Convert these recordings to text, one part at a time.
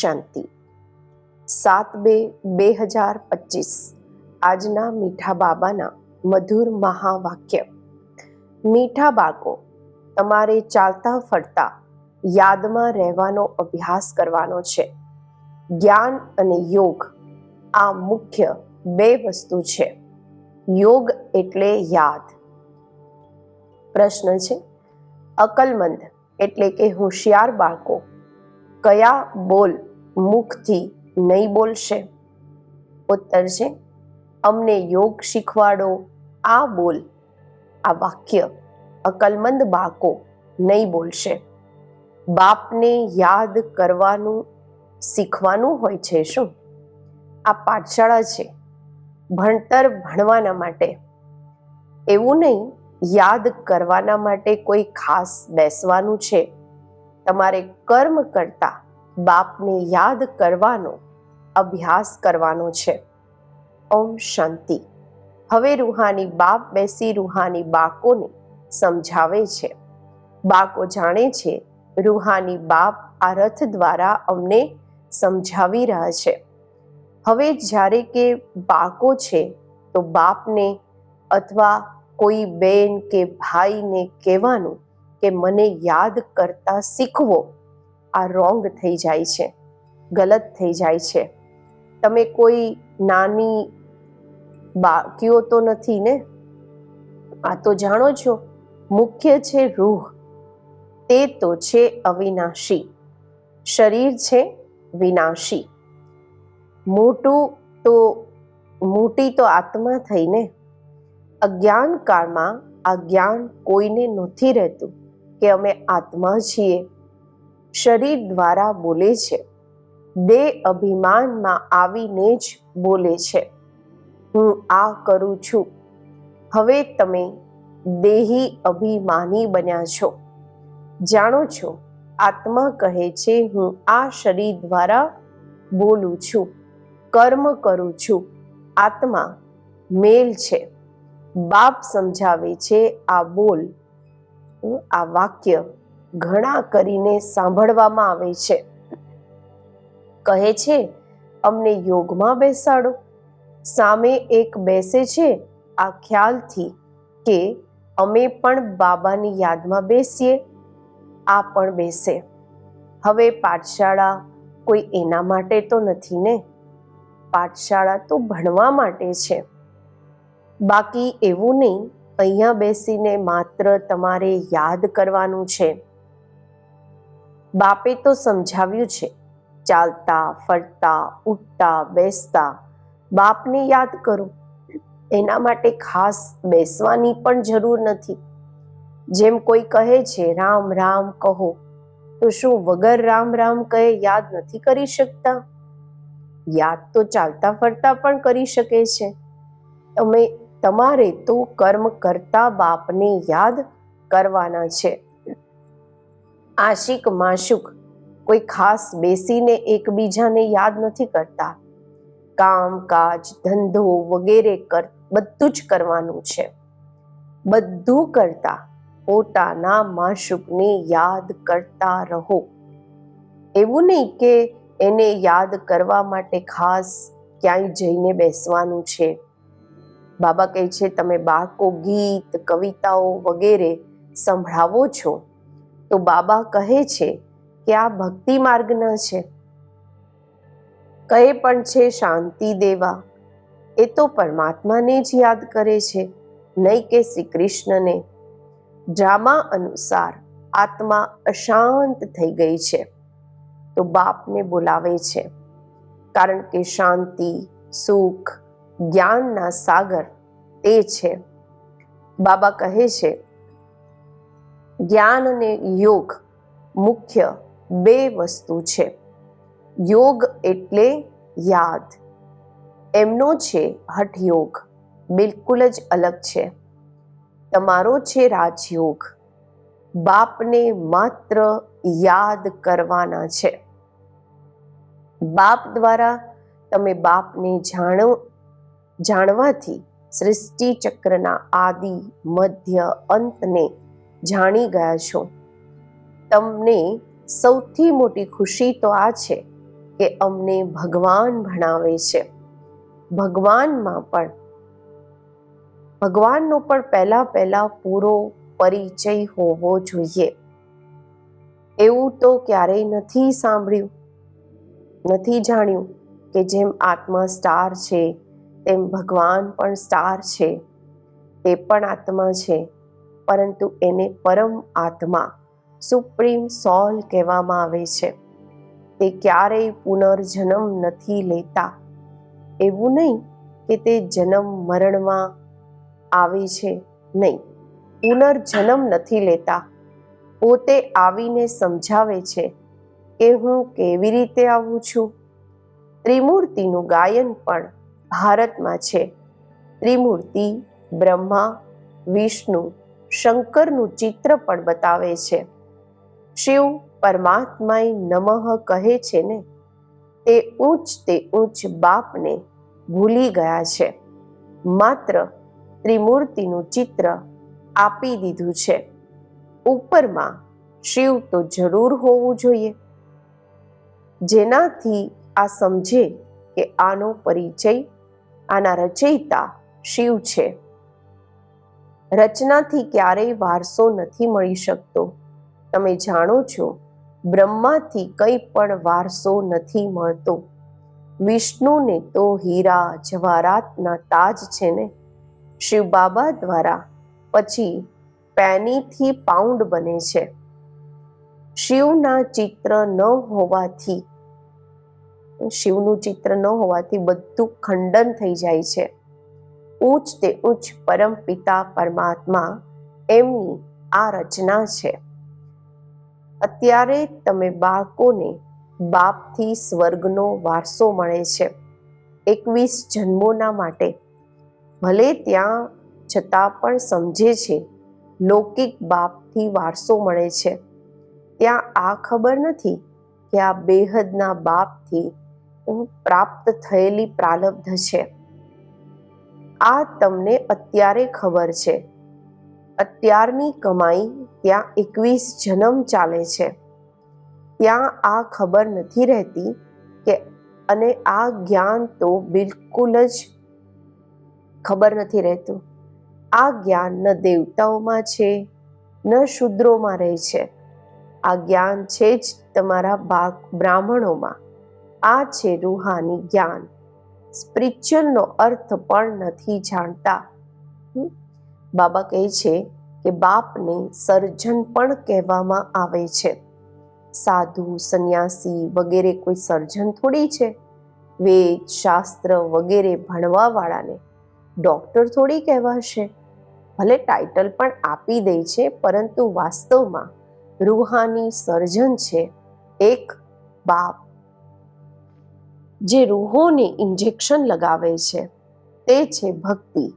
શાંતિ. સાત બે બે હજાર પચીસ. આજના મીઠા બાબાના મધુર મહાવાક્ય. મીઠા બાળકો, તમારે ચાલતા ફરતા યાદમાં રહેવાનો અભ્યાસ કરવાનો છે. જ્ઞાન અને યોગ આ મુખ્ય બે વસ્તુ છે. યોગ એટલે યાદ. પ્રશ્ન છે, અકલમંદ એટલે કે હોશિયાર બાળકો, કયા બોલ મુખથી નહીં બોલશે. ઉત્તર છે, અમને યોગ શીખવાડો, આ બોલ, આ વાક્ય અકલમંદ બાળકો નહીં બોલશે. બાપને યાદ કરવાનું, શીખવાનું હોય છે શું? આ પાઠશાળા છે, ભણતર ભણવાના માટે. એવું નહીં, યાદ કરવાના માટે કોઈ ખાસ બેસવાનું છે. તમારે કર્મ કરતા બાપને યાદ કરવાનો, અભ્યાસ કરવાનો છે. ઓમ શાંતિ. હવે રૂહાની બાપ બેસી રૂહાની બાકોને સમજાવે છે. બાકો જાણે છે, રૂહાની બાપ આ રથ દ્વારા અમને સમજાવી રહ્યા છે. હવે જ્યારે કે બાળકો છે, તો બાપને અથવા કોઈ બેન કે ભાઈને કહેવાનું કે મને યાદ કરતા શીખવો. આ રોંગ થઈ જાય છે, ગલત થઈ જાય છે. તમે કોઈ નાની બાકીઓ તો નથી ને? આ તો જાણો છો, મુખ્ય છે રૂહ, તે તો છે અવિનાશી, શરીર છે વિનાશી. મોટું તો, મોટી તો આત્મા થઈને અજ્ઞાન કાળમાં આ જ્ઞાન કોઈને નથી રહેતું કે અમે આત્મા છીએ. શરીર દ્વારા બોલે છે. દેહ અભિમાનમાં આવીને જ બોલે છે. હું આ કરું છું. હવે તમે દેહી અભિમાની બન્યા છો. જાણો છો, આત્મા કહે છે, હું આ શરીર દ્વારા બોલું છું. કર્મ કરું છું. આત્મા મેલ છે. બાપ સમજાવે છે, આ બોલ, આ વાક્ય ઘણા કરીને સાંભળવામાં આવે છે. કહે છે, અમને યોગમાં બેસાડો. સામે એક બેસે છે, આ ખ્યાલથી કે અમે પણ બાબાની યાદમાં બેસીએ. આ પણ બેસે. હવે પાઠશાળા કોઈ એના માટે તો નથી ને? પાઠશાળા તો ભણવા માટે છે. બાકી એવું નહીં, અહીંયા બેસીને માત્ર તમારે યાદ કરવાનું છે. બાપે તો સમજાવ્યું છે. ચાલતા, ફરતા, ઉઠતા, બેસતા બાપને યાદ કરો. એના માટે ખાસ બેસવાની પણ જરૂર નથી. જેમ કોઈ કહે છે, રામ રામ કહો. તો શું વગર રામ રામ કહે યાદ નથી કરી શકતા? યાદ તો ચાલતા, ફરતા પણ કરી શકે છે. તમે તમારે તો કર્મ કરતા બાપને યાદ કરવાના છે. આશિક, માશુક, કોઈ ખાસ બેસીને એકબીજાને યાદ નથી કરતા. કામ, કાજ, ધંધો વગેરે કર, બધું જ કરવાનું છે. બધું કરતા પોતાના માશુકને યાદ કરતા રહો. એવું નહીં કે એને યાદ કરવા માટે ખાસ ક્યાંય જઈને બેસવાનું છે. બાબા કહે છે, તમે બાળકો, ગીત, કવિતાઓ વગેરે સંભળાવો છો તો બાબા કહે છે કે આ ભક્તિ માર્ગના છે. કહે પણ છે શાંતિ દેવા, એ તો પરમાત્માને જ યાદ કરે છે, નહીં કે શ્રી કૃષ્ણને ડ્રામા અનુસાર આત્મા અશાંત થઈ ગઈ છે, તો બાપને બોલાવે છે. કારણ કે શાંતિ, સુખ, જ્ઞાનના સાગર તે છે. બાબા કહે છે જ્ઞાન અને યોગ મુખ્ય બે વસ્તુ છે. યોગ એટલે યાદ. એમનો છે હઠયોગ. બિલકુલ જ અલગ છે. તમારો છે રાજયોગ. બાપને માત્ર યાદ કરવાના છે. બાપ દ્વારા તમે બાપને જાણો, જાણવાથી સૃષ્ટિ ચક્રના આદિ, મધ્ય અંતને જાણી ગયા છો. તમને સૌથી મોટી ખુશી તો આ છે કે અમને ભગવાન ભણાવે છે. ભગવાનમાં પણ. ભગવાનનો પણ પહેલાં પહેલાં પૂરો પરિચય હોવો જોઈએ. એવું તો ક્યારેય નથી સાંભળ્યું. નથી જાણ્યું કે જેમ આત્મા સ્ટાર છે, તેમ ભગવાન પણ સ્ટાર છે. તે પણ આત્મા છે. પરંતુ એને પરમ આત્મા, સુપ્રીમ સોલ કહેવામાં આવે છે. તે ક્યારેય પુનર્જન્મ નથી લેતા. એવું નહીં કે તે જન્મ મરણમાં આવે છે નહીં. પુનર્જન્મ નથી લેતા. પોતે આવીને સમજાવે છે કે હું કેવી રીતે આવું છું. ત્રિમૂર્તિનું ગાયન પણ ભારતમાં છે. ત્રિમૂર્તિ, બ્રહ્મા, વિષ્ણુ શંકરનું ચિત્ર પણ બતાવે છે. શિવ પરમાત્માએ નમઃ કહે છે ને, તે ઊંચ તે ઉચ્ચ બાપને ભૂલી ગયા છે. માત્ર ત્રિમૂર્તિનું ચિત્ર આપી દીધું છે. ઉપરમાં શિવ તો જરૂર હોવું જોઈએ. જેનાથી આ સમજે કે આનો પરિચય આના રચયિતા શિવ છે. રચનાથી ક્યારેય વારસો નથી મળી શકતો. તમે જાણો છો, બ્રહ્માથી કંઈ પણ વારસો નથી મળતો. વિષ્ણુને તો હીરા જવારાતના તાજ છે ને? શિવ બાબા દ્વારા પછી પેનીથી પાઉન્ડ બને છે. શિવના ચિત્ર ન હોવાથી, શિવનું ચિત્ર ન હોવાથી બધું ખંડન થઈ જાય છે. ઉચ્ચ તે ઉચ્ચ પરમ પિતા પરમાત્મા એમની આ રચના છે. અત્યારે તમે બાળકોને બાપથી સ્વર્ગનો વારસો મળે છે. એકવીસ જન્મોના માટે. ભલે ત્યાં છતાં પણ સમજે છે, લૌકિક બાપથી વારસો મળે છે. ત્યાં આ ખબર નથી કે આ બેહદના બાપથી પ્રાપ્ત થયેલી પ્રાલબ્ધ છે. આ તમને અત્યારે ખબર છે. અત્યારની કમાઈ ત્યાં એકવીસ જન્મ ચાલે છે. ત્યાં આ ખબર નથી રહેતી કે, અને આ જ્ઞાન તો બિલકુલ જ ખબર નથી રહેતું. આ જ્ઞાન ન દેવતાઓમાં છે, ન શુદ્રોમાં રહે છે. આ જ્ઞાન છે જ તમારા બ્રાહ્મણોમાં. આ છે રૂહાની જ્ઞાન. સ્પિરિચ્યુઅલનો અર્થ પણ નથી જાણતા. બાબા કહે છે કે બાપને સર્જન પણ કહેવામાં આવે છે. સાધુ, સંન્યાસી વગેરે કોઈ સર્જન થોડી છે? વેદ, શાસ્ત્ર વગેરે ભણવાવાળાને ડૉક્ટર થોડી કહેવાશે? ભલે ટાઇટલ પણ આપી દે છે, પરંતુ વાસ્તવમાં રૂહાની સર્જન છે. એક બાપ જે રૂહોને ઇન્જેક્શન લગાવે છે, તે છે ભક્તિ.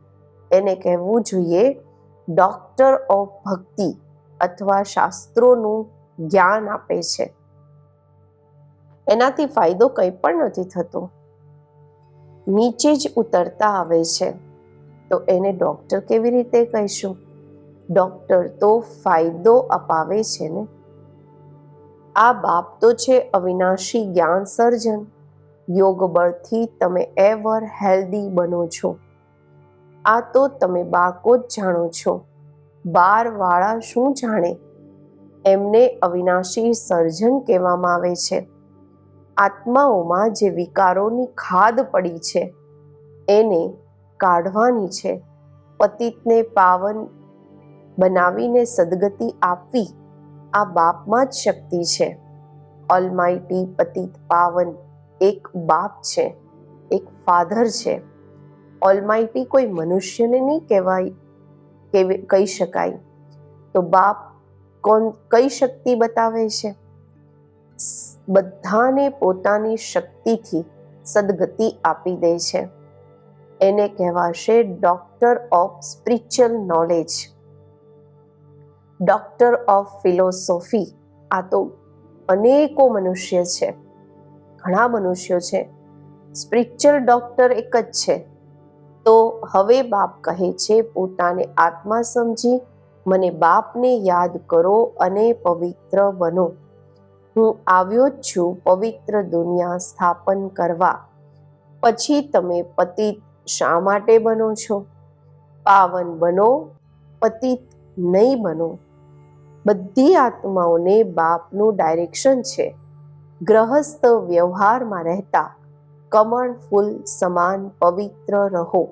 એને કહેવું જોઈએ ડોક્ટર ઓફ ભક્તિ અથવા શાસ્ત્રોનું જ્ઞાન આપે છે. એનાથી ફાયદો કંઈ પણ નથી થતો. નીચે જ ઉતરતા આવે છે. તો એને ડોક્ટર કેવી રીતે કહીશું? ડોક્ટર તો ફાયદો અપાવે છે ને? આ બાપ તો છે અવિનાશી જ્ઞાન સર્જન યોગ બળથી તમે એવર હેલ્ધી બનો છો. આ તો તમે બાકો જ જાણો છો. બાર વાળા શું જાણે? એમને અવિનાશી સર્જન કહેવામાં આવે છે. આત્માઓમાં જે વિકારોની ખાદ પડી છે, એને કાઢવાની છે. પતિતને પાવન બનાવીને સદગતિ આપવી આ બાપમાં જ શક્તિ છે. ઓલમાઇટી પતિત પાવન એક બાપ છે, એક ફાધર છે. ઓલમાઇટી કોઈ મનુષ્યને નહીં કહેવાય કે કહી શકાય. તો બાપ કોણ કઈ શક્તિ બતાવે છે? બધાને પોતાની શક્તિથી સદગતિ આપી દે છે. એને કહેવાશે doctor of spiritual knowledge doctor of philosophy આ તો અનેકો મનુષ્ય છે. ઘણા મનુષ્યો છે. સ્પિરિચ્યુઅલ ડોક્ટર એક જ છે. તો હવે બાપ કહે છે, પોતાને આત્મા સમજી, મને બાપને યાદ કરો અને પવિત્ર બનો. હું આવ્યો જ છું પવિત્ર દુનિયા સ્થાપન કરવા. પછી તમે પતિત શા માટે બનો છો? પાવન બનો, પતિત નહીં બનો. બધી આત્માઓને બાપનું ડાયરેક્શન છે. ગ્રહસ્થ વ્યવહારમાં રહેતા કમળ ફૂલ સમાન પવિત્ર રહો.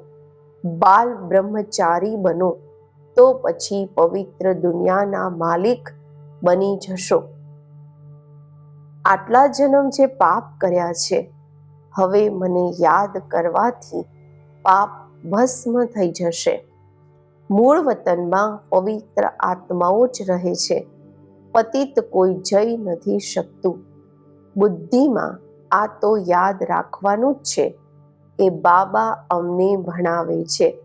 બાલ બ્રહ્મચારી બનો, તો પછી પવિત્ર દુનિયાના માલિક બની જશો. આટલા જન્મ જે પાપ કર્યા છે, હવે મને યાદ કરવાથી પાપ ભસ્મ થઈ જશે. મૂળ વતનમાં પવિત્ર આત્માઓ જ રહે છે, પતિત કોઈ જઈ નથી શકતું. બુદ્ધિમાં આ તો યાદ રાખવાનું જ છે એ બાબા અમને ભણાવે છે.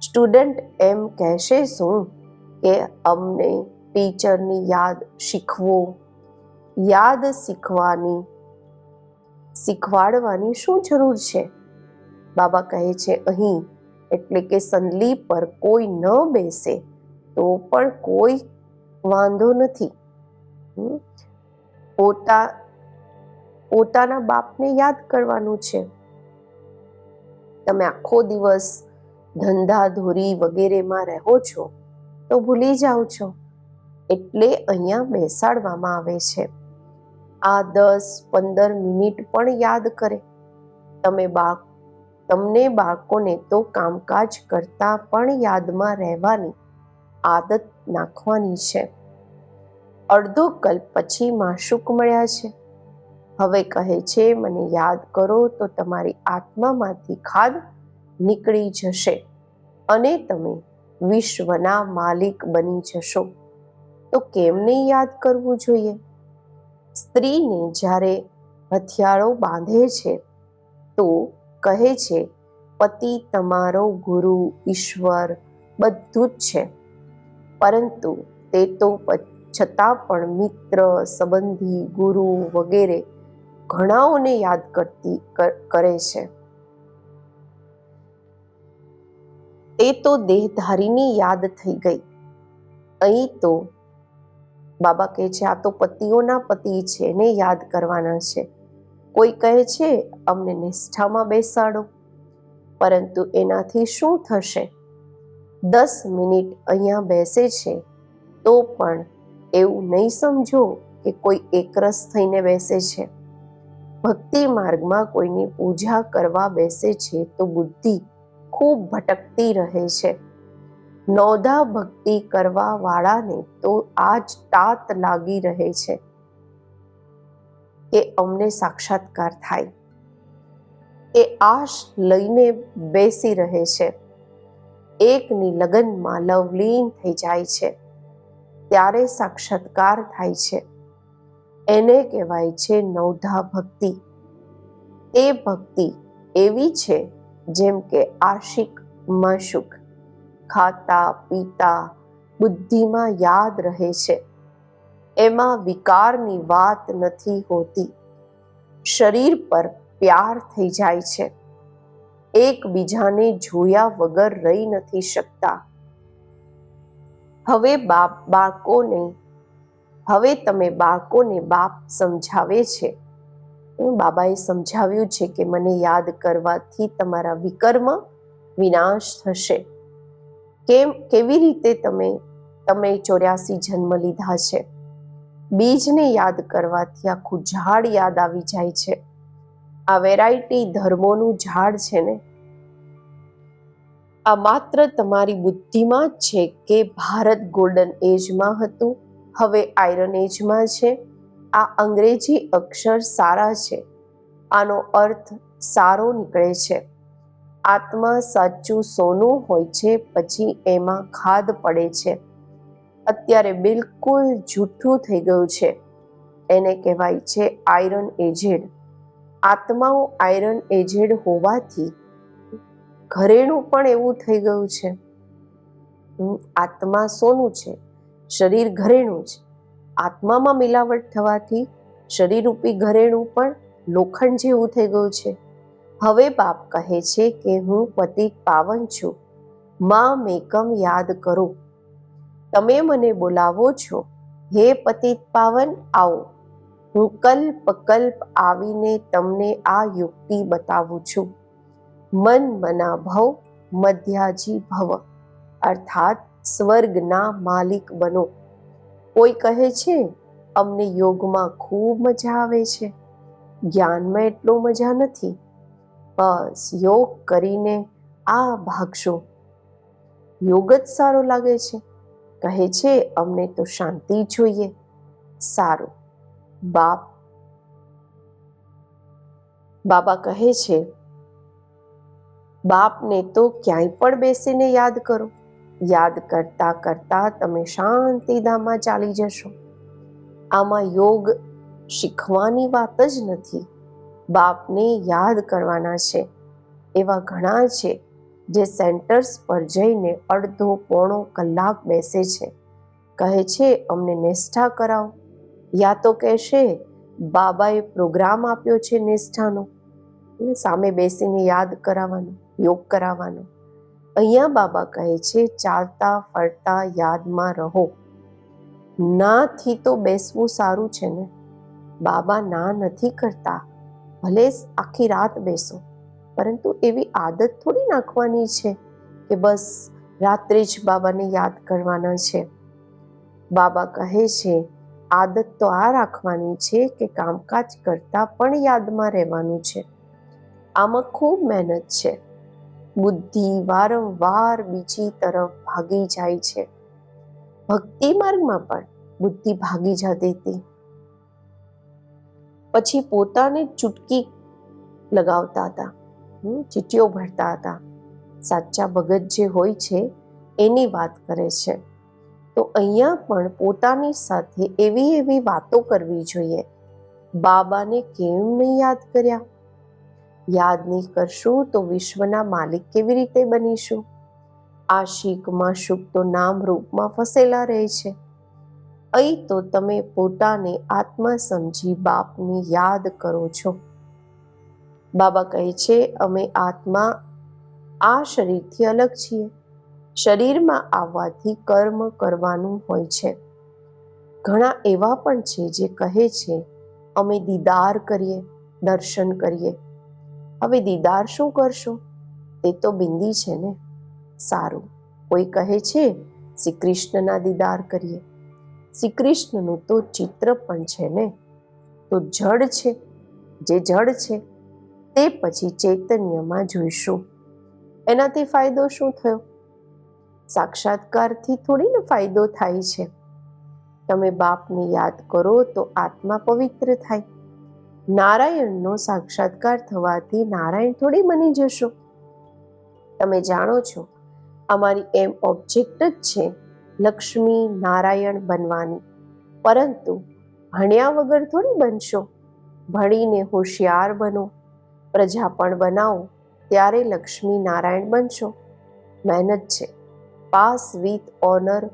સ્ટુડન્ટ એમ કહેશે શું કે અમને ટીચરની યાદ શીખવો? યાદ શીખવાની, શીખવાડવાની શું જરૂર છે? બાબા કહે છે અહીં, એટલે કે સંદલી પર કોઈ ન બેસે, તો પણ કોઈ વાંધો નથી. પોતા પોતાના બાપને યાદ કરવાનું છે. તમે આખો દિવસ ધંધાધોરી વગેરેમાં રહો છો, તો ભૂલી જાઓ છો. એટલે અહીંયા બેસાડવામાં આવે છે. આ દસ પંદર મિનિટ પણ યાદ કરે. તમે બાળ તમને બાળકોને તો કામકાજ કરતા પણ યાદમાં રહેવાની આદત નાખવાની છે. અડધો કલ્પ પછી માશુક મળ્યા છે. હવે કહે છે, મને યાદ કરો તો તમારી આત્મામાંથી ખાદ નીકળી જશે અને તમે વિશ્વના માલિક બની જશો. તો કેમ નહીં યાદ કરવું જોઈએ? સ્ત્રીને જ્યારે હથિયારો બાંધે છે, તો કહે છે, પતિ તમારો ગુરુ, ઈશ્વર બધું જ છે. પરંતુ તે તો છતાં પણ મિત્ર, સંબંધી, ગુરુ વગેરે ઘણાઓને યાદ કરતી કરે છે. તે તો દેહધારીની યાદ થઈ ગઈ. અહીં તો બાબા કહે છે, આ તો પતિઓના પતિ છે, એને યાદ કરવાના છે. કોઈ કહે છે, અમને નિષ્ઠામાં બેસાડો. પરંતુ એનાથી શું થશે? દસ મિનિટ અહીંયા બેસે છે, તો પણ એવું નહીં સમજો કે કોઈ એકરસ થઈને બેસે છે. ભક્તિ માર્ગમાં કોઈની પૂજા કરવા બેસે છે તો બુદ્ધિ ખૂબ ભટકતી રહે છે. નોદા ભક્તિ કરવા વાળાને તો આજ તાત લાગી રહે છે કે અમને સાક્ષાત્કાર થાય. એ આશ લઈને બેસી રહે છે. એકની લગનમાં લવલીન થઈ જાય છે. ત્યારે સાક્ષાત્કાર થાય છે. એને કહેવાય છે નવધા ભક્તિ. એ ભક્તિ એવી છે જેમ કે આશિક, માશુક, ખાતા, પીતા, બુદ્ધિમાં યાદ રહે છે. એમાં વિકારની વાત નથી હોતી. શરીર પર પ્યાર થઈ જાય છે. એકબીજાને જોયા વગર રહી નથી શકતા. હવે બાપ બાળકોને હવે તમે બાળકોને બાપ સમજાવે છે. બાબાએ સમજાવ્યું છે કે મને યાદ કરવાથી તમારા વિકર્મ વિનાશ થશે. કેમ, કેવી રીતે તમે તમે ચોર્યાસી જન્મ લીધા છે? બીજને યાદ કરવાથી આખું ઝાડ યાદ આવી જાય છે. આ વેરાયટી ધર્મોનું ઝાડ છે ને? આ માત્ર તમારી બુદ્ધિમાં જ છે કે ભારત ગોલ્ડન એજમાં હતું? હવે આયરન એજમાં છે. આ અંગ્રેજી અક્ષર સારા છે. આનો અર્થ સારો નીકળે છે. આત્મા સાચું સોનું હોય છે પછી એમાં ખાદ પડે છે. અત્યારે બિલકુલ જૂઠું થઈ ગયું છે. એને કહેવાય છે આયરન એજેડ. આત્માઓ આયરન એજેડ હોવાથી ઘરેણું પણ એવું થઈ ગયું છે. આત્મા સોનું છે. શરીર ઘરેણું છે. આત્મામાં મિલાવટ થવાથી શરીરરૂપી ઘરેણું પણ લોખંડ જેવું થઈ ગયું છે. હવે બાપ કહે છે કે હું પતિ પાવન છું. માં મેકમ યાદ કરો. તમે મને બોલાવો છો. હે પતિત પાવન, આવો. હું કલ્પ કલ્પ આવીને તમને આ યુક્તિ બતાવું છું. મન મના ભવ, મધ્યાજી ભવ. અર્થાત સ્વર્ગના માલિક બનો. કોઈ કહે છે, અમને યોગમાં ખૂબ મજા આવે છે. જ્ઞાનમાં એટલું મજા નથી. બસ યોગ કરીને આ ભાગશો. યોગ જ સારો લાગે છે. કહે છે, અમને તો શાંતિ જોઈએ. સારું. બાપ બાબા કહે છે, બાપને તો ક્યાંય પણ બેસીને યાદ કરો. યાદ કરતા કરતા તમે શાંતિધામમાં ચાલી જશો. આમાં યોગ શીખવાની વાત જ નથી. બાપને યાદ કરવાના છે. એવા ઘણા છે જે સેન્ટર્સ પર જઈને અડધો પોણો કલાક બેસે છે. કહે છે, અમને નિષ્ઠા કરાવો. યા તો કહેશે, બાબાએ પ્રોગ્રામ આપ્યો છે નિષ્ઠાનો. સામે બેસીને યાદ કરાવવાનો, યોગ કરાવવાનો. અહીંયા બાબા કહે છે, ચાલતા, ફરતા, યાદમાં રહો. નાથી તો બેસવું સારું છે ને. બાબા ના નથી કરતા. ભલે આખી રાત બેસો. પરંતુ એવી આદત થોડી નાખવાની છે કે બસ રાત્રે જ બાબાને યાદ કરવાના છે. બાબા કહે છે, આદત તો આ રાખવાની છે કે કામકાજ કરતાં પણ યાદમાં રહેવાનું છે. આમાં ખૂબ મહેનત છે. બુદ્ધિ વારંવાર બીજી તરફ ભાગી જાય છે. ભક્તિ માર્ગમાં પણ બુદ્ધિ ભાગી જતી હતી. પછી પોતાને ચૂટકી લગાવતા હતા. ચીટીઓ ભરતા હતા. સાચા ભગત જે હોય છે, એની વાત કરે છે. તો અહીંયા પણ પોતાની સાથે એવી એવી વાતો કરવી જોઈએ. બાબાને કેમ નહીં યાદ કર્યા? યાદ નહીં કરશું તો વિશ્વના માલિક કેવી રીતે બનીશું? આ શીખમાં માશુક તો નામ રૂપમાં ફસેલા રહે છે. અહીં તો તમે પોતાને આત્મા સમજી બાપને યાદ કરો છો. બાબા કહે છે, અમે આત્મા આ શરીરથી અલગ છીએ. શરીરમાં આવવાથી કર્મ કરવાનું હોય છે. ઘણા એવા પણ છે જે કહે છે, અમે દીદાર કરીએ, દર્શન કરીએ હવે દીદાર શું કરશો? તે તો બિંદી છે ને. સારું. કોઈ કહે છે, શ્રી કૃષ્ણના દીદાર કરીએ. શ્રી કૃષ્ણનું તો ચિત્ર પણ છે ને. તો જડ છે. જે જડ છે, તે પછી ચૈતન્યમાં જોઈશું. એનાથી ફાયદો શું થયો? સાક્ષાત્કારથી થોડીને ફાયદો થાય છે. તમે બાપને યાદ કરો તો આત્મા પવિત્ર થાય. નારાયણનો સાક્ષાત્કાર થવાથી નારાયણ થોડી બની જશો. તમે જાણો છો, અમારી એમ ઓબ્જેક્ટ જ છે લક્ષ્મી નારાયણ બનવાની. પરંતુ ભણ્યા વગર થોડી બનશો? ભણીને હોશિયાર બનો, પ્રજા પણ બનાવો, ત્યારે લક્ષ્મી નારાયણ બનશો. મહેનત છે, પાસ વિથ ઓનર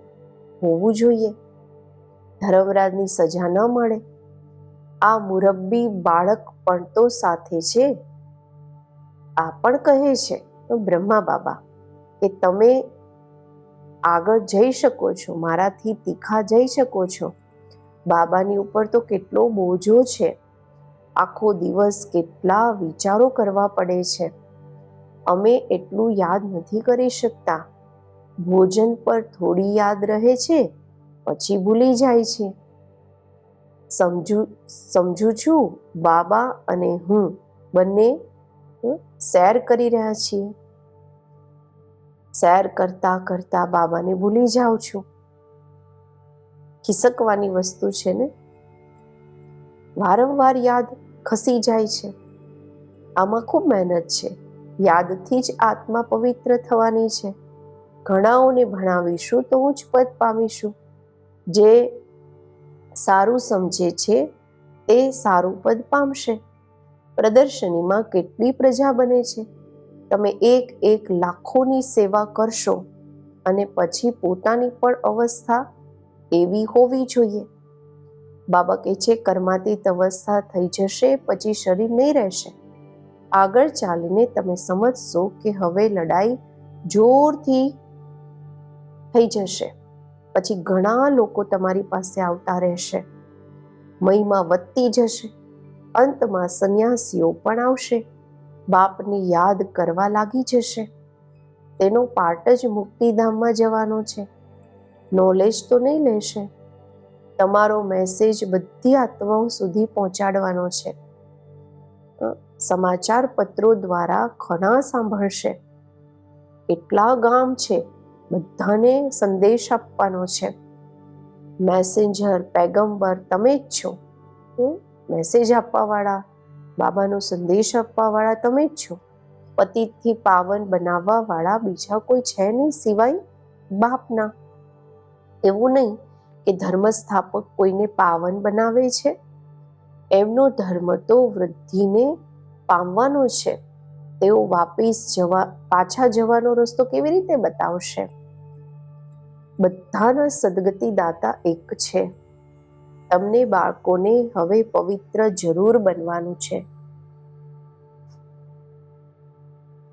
હોવું જોઈએ. ધર્મરાજની સજા ન મળે. આ મુરબ્બી બાળક પણ તો સાથે છે. આ પણ કહે છે, તો બ્રહ્મા બાબા, કે તમે આગળ જઈ શકો છો, મારાથી તીખા જઈ શકો છો. બાબાની ઉપર તો કેટલો બોજો છે. આખો દિવસ કેટલા વિચારો કરવા પડે છે. અમે એટલું યાદ નથી કરી શકતા. ભોજન પર થોડી યાદ રહે છે, પછી ભૂલી જાય છે. સમજુ સમજુ છું, બાબા અને હું બંને શેર કરી રહ્યા છીએ. શેર કરતા કરતા બાબાને ભૂલી જાઉં છું. ખિસકવાની વસ્તુ છે ને? વારંવાર યાદ ખસી જાય છે. આમાં ખૂબ મહેનત છે. યાદથી જ આત્મા પવિત્ર થવાની છે. ઘણાઓને ભણાવીશું તો ઉચ્ચ પદ પામીશું. જે સારું સમજે છે તે સારું પદ પામશે. પ્રદર્શનીમાં કેટલી પ્રજા બને છે? તમે એક એક લાખોની સેવા કરશો અને પછી પોતાની પણ અવસ્થા એવી હોવી જોઈએ. બાબા કહે છે, કર્માતીત અવસ્થા થઈ જશે, પછી શરીર નહીં રહેશે. આગળ ચાલીને તમે સમજશો કે હવે લડાઈ જોરથી થઈ જશે. પછી ઘણા લોકો તમારી પાસે આવતા રહેશે. મહિમા વધતી જશે. અંતમાં સંન્યાસીઓ પણ આવશે. બાપને યાદ કરવા લાગી જશે. તેનો પાર્ટ જ મુક્તિધામમાં જવાનો છે. નોલેજ તો નહીં લેશે. તમારો મેસેજ બધી આત્માઓ સુધી પહોંચાડવાનો છે. સમાચાર પત્રો દ્વારા ઘણા સાંભળશે. કેટલા ગામ છે. બધાને સંદેશ આપવાનો છે. મેસેન્જર પેગમ્બર તમે જ છો. મેસેજ આપવાવાળા, બાબાનો સંદેશ આપવાવાળા તમે જ છો. પતિથી પાવન બનાવવાવાળા બીજા કોઈ છે નહીં સિવાય બાપના. એવું નહીં કે ધર્મ સ્થાપક કોઈને પાવન બનાવે છે. એમનો ધર્મ તો વૃદ્ધિને પામવાનો છે. તેઓ વાપીસ જવા, પાછા જવાનો રસ્તો કેવી રીતે બતાવશે? બધાના સદગતિ દાતા એક છે. તમને બાળકોને હવે પવિત્ર જરૂર બનવાનું છે.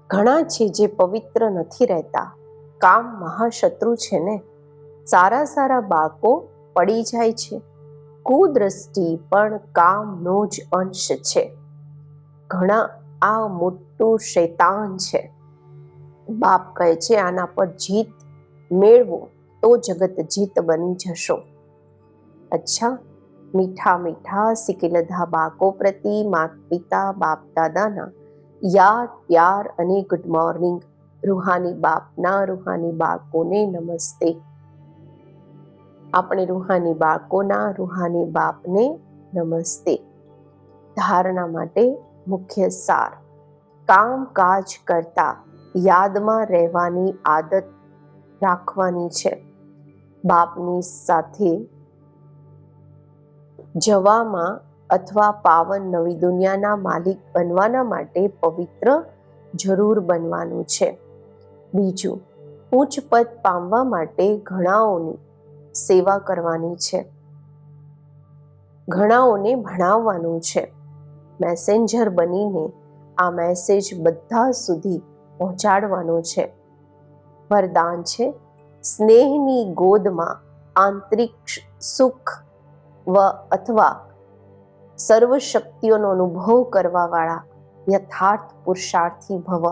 ઘણા છે જે પવિત્ર નથી રહેતા. કામ મહાશત્રુ છે ને? સારા સારા બાળકો પડી જાય છે. કુદ્રષ્ટિ પણ કામનો જ અંશ છે. ઘણા આ મોટું શૈતાન છે. બાપ કહે છે, આના પર જીત મેળવો. તો જગત જીત બની જશો. અચ્છા, મીઠા મીઠા સિકેલધા બાકો પ્રતિ માત પિતા, બાપ દાદાના. યાદ, પ્યાર અને ગુડ મોર્નિંગ રૂહાની બાપના રૂહાની બાળકોને નમસ્તે. આપણે રૂહાની બાળકોના રૂહાની બાપને નમસ્તે. ધારણા માટે મુખ્ય સાર. કામકાજ કરતા યાદમાં રહેવાની આદત રાખવાની છે. બાપની સાથે જવામાં અથવા પાવન નવી દુનિયાના માલિક બનવાના માટે પવિત્ર જરૂર બનવાનું છે. બીજું ઉચ્ચ પદ પામવા માટે ઘણાઓની સેવા કરવાની છે. ઘણાઓને ભણાવવાનું છે. મેસેન્જર બનીને આ મેસેજ બધા સુધી પહોંચાડવાનો છે. વરદાન છે સ્નેહની ગોદમાં આંતરિક સુખ વ અથવા સર્વ શક્તિઓનો અનુભવ કરવાવાળા યથાર્થ પુરુષાર્થી ભવ.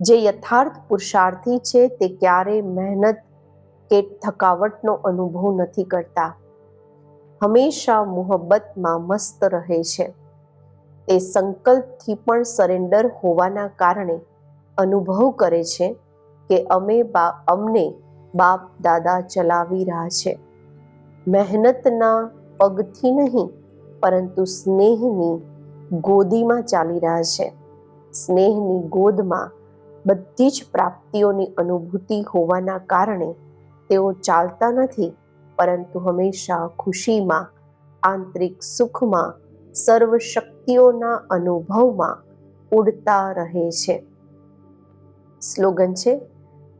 જે યથાર્થ પુરુષાર્થી છે તે ક્યારેય મહેનત કે થકાવટનો અનુભવ નથી કરતા. હંમેશા મુહબ્બતમાં મસ્ત રહે છે. તે સંકલ્પથી પણ સરેન્ડર હોવાના કારણે અનુભવ કરે છે. કે અમે બા અમને બાપ દાદા ચલાવી રહ્યા છે. મહેનતના પગથી નહીં, પરંતુ સ્નેહની ગોદીમાં ચાલી રહ્યા છે. સ્નેહની ગોદમાં બધી જ પ્રાપ્તિઓની અનુભૂતિ હોવાના કારણે તેઓ ચાલતા નથી, પરંતુ હંમેશા ખુશીમાં, આંતરિક સુખમાં સર્વ શક્તિઓના અનુભવમાં ઉડતા રહે છે. સ્લોગન છે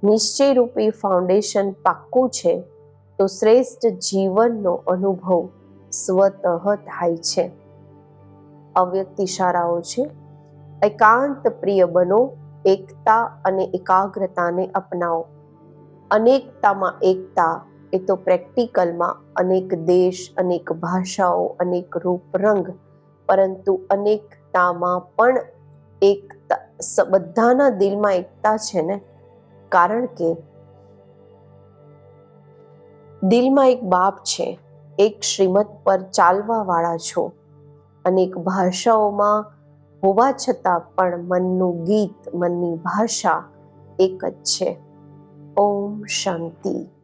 નિશ્ચયરૂપી ફાઉન્ડેશન પાક્કું છે, તો શ્રેષ્ઠ જીવનનો અનુભવ સ્વતઃ થાય છે. અવ્યક્ત ઇશારાઓ છે. એકાંત પ્રિય બનો, એકતા અને એકાગ્રતાને અપનાવો. અનેકતામાં એકતા એ તો પ્રેક્ટિકલમાં અનેક દેશ, અનેક ભાષાઓ, અનેક રૂપરંગ, પરંતુ અનેકતામાં પણ એકતા બધાના દિલમાં એકતા છે ને? કારણ કે દિલમાં એક બાપ છે, એક શ્રીમત પર ચાલવા વાળા છો અનેક ભાષાઓમાં હોવા છતાં પણ મનનું ગીત, મનની ભાષા એક જ છે. ઓમ શાંતિ.